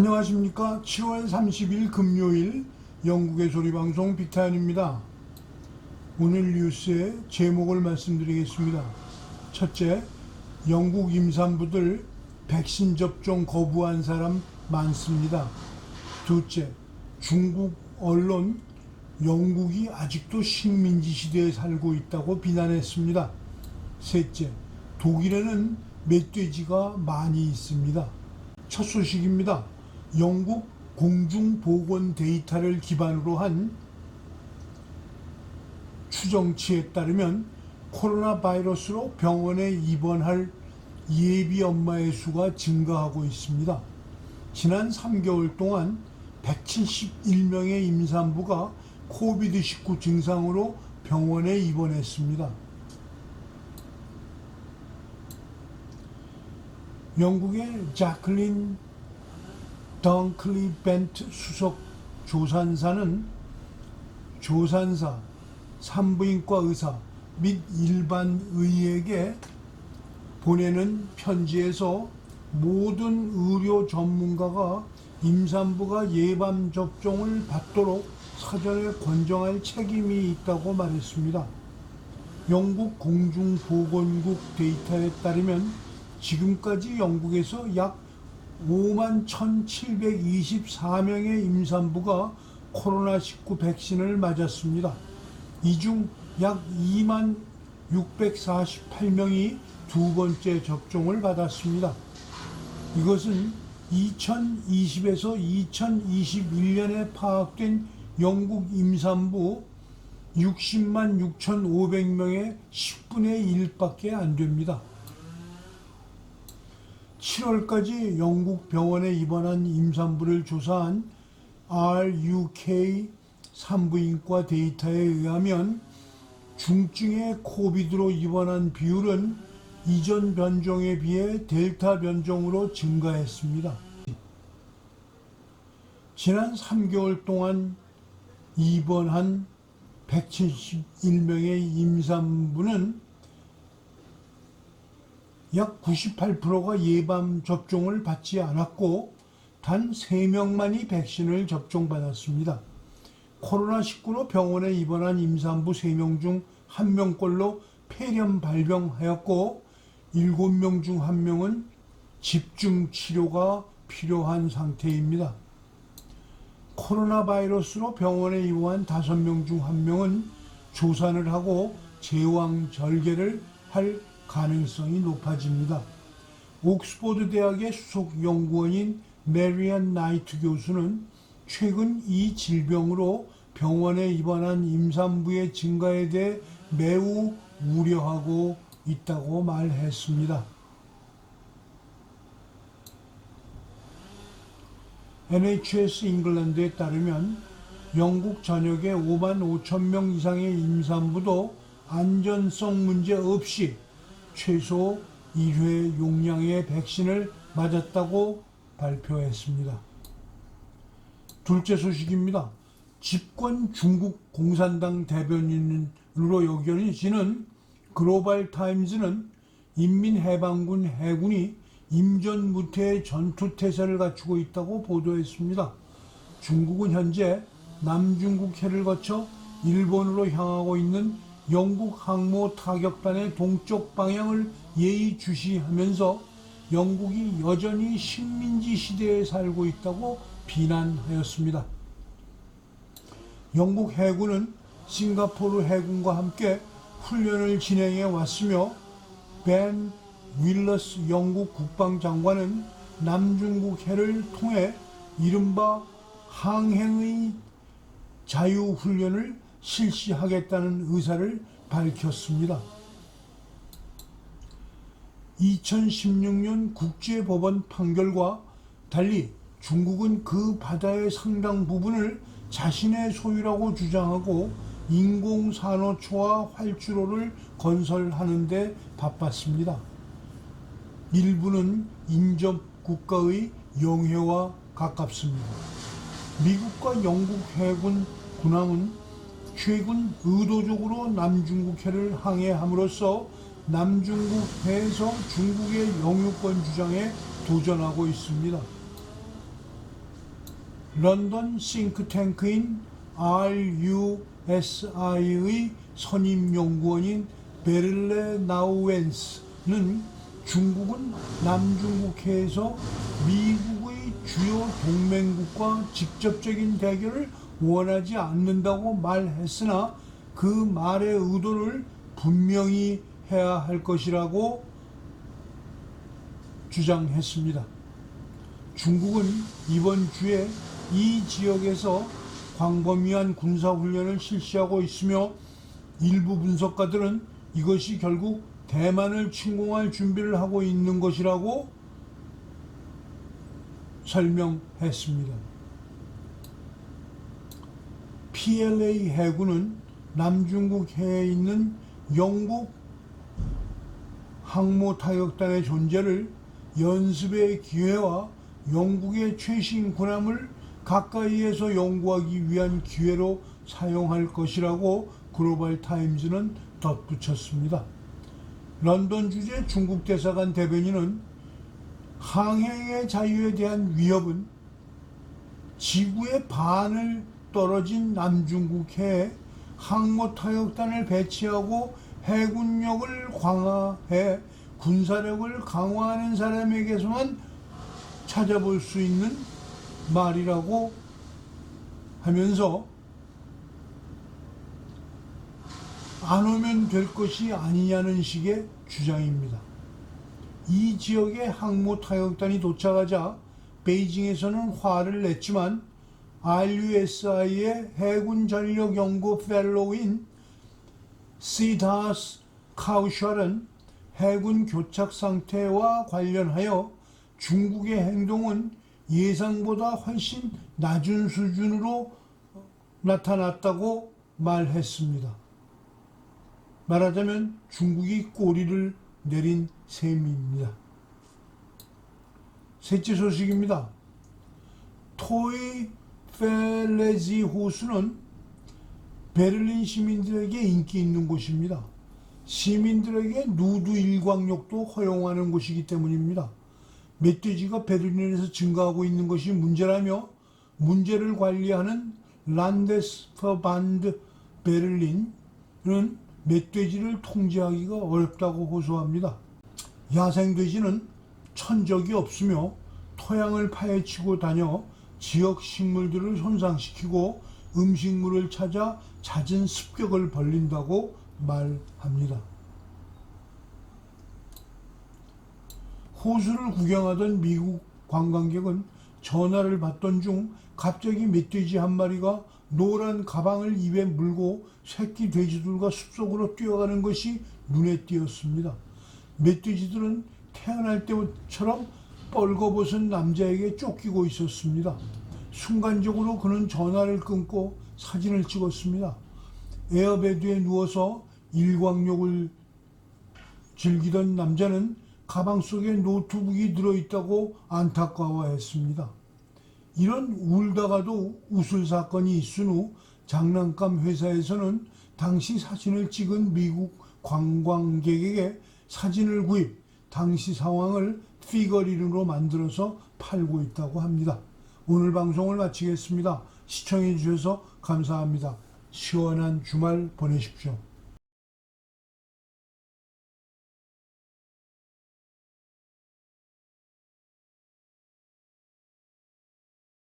안녕하십니까. 7월 30일 금요일 영국의 소리방송 빅타연입니다. 오늘 뉴스의 제목을 말씀드리겠습니다. 첫째, 영국 임산부들 백신 접종 거부한 사람 많습니다. 둘째, 중국 언론 영국이 아직도 식민지 시대에 살고 있다고 비난했습니다. 셋째, 독일에는 멧돼지가 많이 있습니다. 첫 소식입니다. 영국 공중보건 데이터를 기반으로 한 추정치에 따르면 코로나 바이러스로 병원에 입원할 예비 엄마의 수가 증가하고 있습니다. 지난 3개월 동안 171명의 임산부가 코비드19 증상으로 병원에 입원했습니다. 영국의 자클린 덩클리 벤트 수석 조산사는 조산사, 산부인과 의사 및 일반 의에게 보내는 편지에서 모든 의료 전문가가 임산부가 예방 접종을 받도록 사전에 권정할 책임이 있다고 말했습니다. 영국 공중보건국 데이터에 따르면 지금까지 영국에서 약 5만 1,724명의 임산부가 코로나19 백신을 맞았습니다. 이 중 약 2만 648명이 두 번째 접종을 받았습니다. 이것은 2020에서 2021년에 파악된 영국 임산부 60만 6,500명의 10분의 1밖에 안 됩니다. 7월까지 영국 병원에 입원한 임산부를 조사한 RUK 산부인과 데이터에 의하면 중증의 코비드로 입원한 비율은 이전 변종에 비해 델타 변종으로 증가했습니다. 지난 3개월 동안 입원한 171명의 임산부는 약 98%가 예방 접종을 받지 않았고 단 3명만이 백신을 접종받았습니다. 코로나19로 병원에 입원한 임산부 3명 중 1명꼴로 폐렴 발병하였고 7명 중 1명은 집중 치료가 필요한 상태입니다. 코로나 바이러스로 병원에 입원한 5명 중 1명은 조산을 하고 제왕 절개를 할 가능성이 높아집니다. 옥스포드 대학의 수석 연구원인 메리안 나이트 교수는 최근 이 질병으로 병원에 입원한 임산부의 증가에 대해 매우 우려하고 있다고 말했습니다. NHS 잉글랜드에 따르면 영국 전역의 5만 5천 명 이상의 임산부도 안전성 문제 없이 최소 1회 용량의 백신을 맞았다고 발표했습니다. 둘째 소식입니다. 집권 중국 공산당 대변인으로 여겨지는 글로벌 타임즈는 인민해방군 해군이 임전무태의 전투태세를 갖추고 있다고 보도했습니다. 중국은 현재 남중국해를 거쳐 일본으로 향하고 있는 영국 항모 타격단의 동쪽 방향을 예의주시하면서 영국이 여전히 식민지 시대에 살고 있다고 비난하였습니다. 영국 해군은 싱가포르 해군과 함께 훈련을 진행해 왔으며 벤 윌러스 영국 국방장관은 남중국 해를 통해 이른바 항행의 자유훈련을 실시하겠다는 의사를 밝혔습니다. 2016년 국제법원 판결과 달리 중국은 그 바다의 상당 부분을 자신의 소유라고 주장하고 인공산호초와 활주로를 건설하는데 바빴습니다. 일부는 인접 국가의 영해와 가깝습니다. 미국과 영국 해군 군함은 최근 의도적으로 남중국해를 항해함으로써 남중국 해에서 중국의 영유권 주장에 도전하고 있습니다. 런던 싱크탱크인 RUSI의 선임 연구원인 베를레 나우엔스는 중국은 남중국해에서 미국의 주요 동맹국과 직접적인 대결을 원하지 않는다고 말했으나 그 말의 의도를 분명히 해야 할 것이라고 주장했습니다. 중국은 이번 주에 이 지역에서 광범위한 군사훈련을 실시하고 있으며 일부 분석가들은 이것이 결국 대만을 침공할 준비를 하고 있는 것이라고 설명했습니다. PLA 해군은 남중국 해에 있는 영국 항모 타격단의 존재를 연습의 기회와 영국의 최신 군함을 가까이에서 연구하기 위한 기회로 사용할 것이라고 글로벌 타임즈는 덧붙였습니다. 런던 주재 중국 대사관 대변인은 항해의 자유에 대한 위협은 지구의 반을 떨어진 남중국해에 항모 타격단을 배치하고 해군력을 강화해 군사력을 강화하는 사람에게서만 찾아볼 수 있는 말이라고 하면서 안 오면 될 것이 아니냐는 식의 주장입니다. 이 지역에 항모 타격단이 도착하자 베이징에서는 화를 냈지만 RUSI의 해군 전력 연구 펠로우인 시다스 카우셜은 해군 교착 상태와 관련하여 중국의 행동은 예상보다 훨씬 낮은 수준으로 나타났다고 말했습니다. 말하자면 중국이 꼬리를 내린 셈입니다. 셋째 소식입니다. 토이 펠레지 호수는 베를린 시민들에게 인기 있는 곳입니다. 시민들에게 누드 일광욕도 허용하는 곳이기 때문입니다. 멧돼지가 베를린에서 증가하고 있는 것이 문제라며 문제를 관리하는 란데스퍼반드 베를린은 멧돼지를 통제하기가 어렵다고 호소합니다. 야생돼지는 천적이 없으며 토양을 파헤치고 다녀 지역 식물들을 손상시키고 음식물을 찾아 잦은 습격을 벌린다고 말합니다. 호수를 구경하던 미국 관광객은 전화를 받던 중 갑자기 멧돼지 한 마리가 노란 가방을 입에 물고 새끼 돼지들과 숲속으로 뛰어가는 것이 눈에 띄었습니다. 멧돼지들은 태어날 때처럼 뻘거벗은 남자에게 쫓기고 있었습니다. 순간적으로 그는 전화를 끊고 사진을 찍었습니다. 에어베드에 누워서 일광욕을 즐기던 남자는 가방 속에 노트북이 들어있다고 안타까워했습니다. 이런 울다가도 웃을 사건이 있은 후 장난감 회사에서는 당시 사진을 찍은 미국 관광객에게 사진을 구입, 당시 상황을 피거리로 만들어서 팔고 있다고 합니다. 오늘 방송을 마치겠습니다. 시청해 주셔서 감사합니다. 시원한 주말 보내십시오.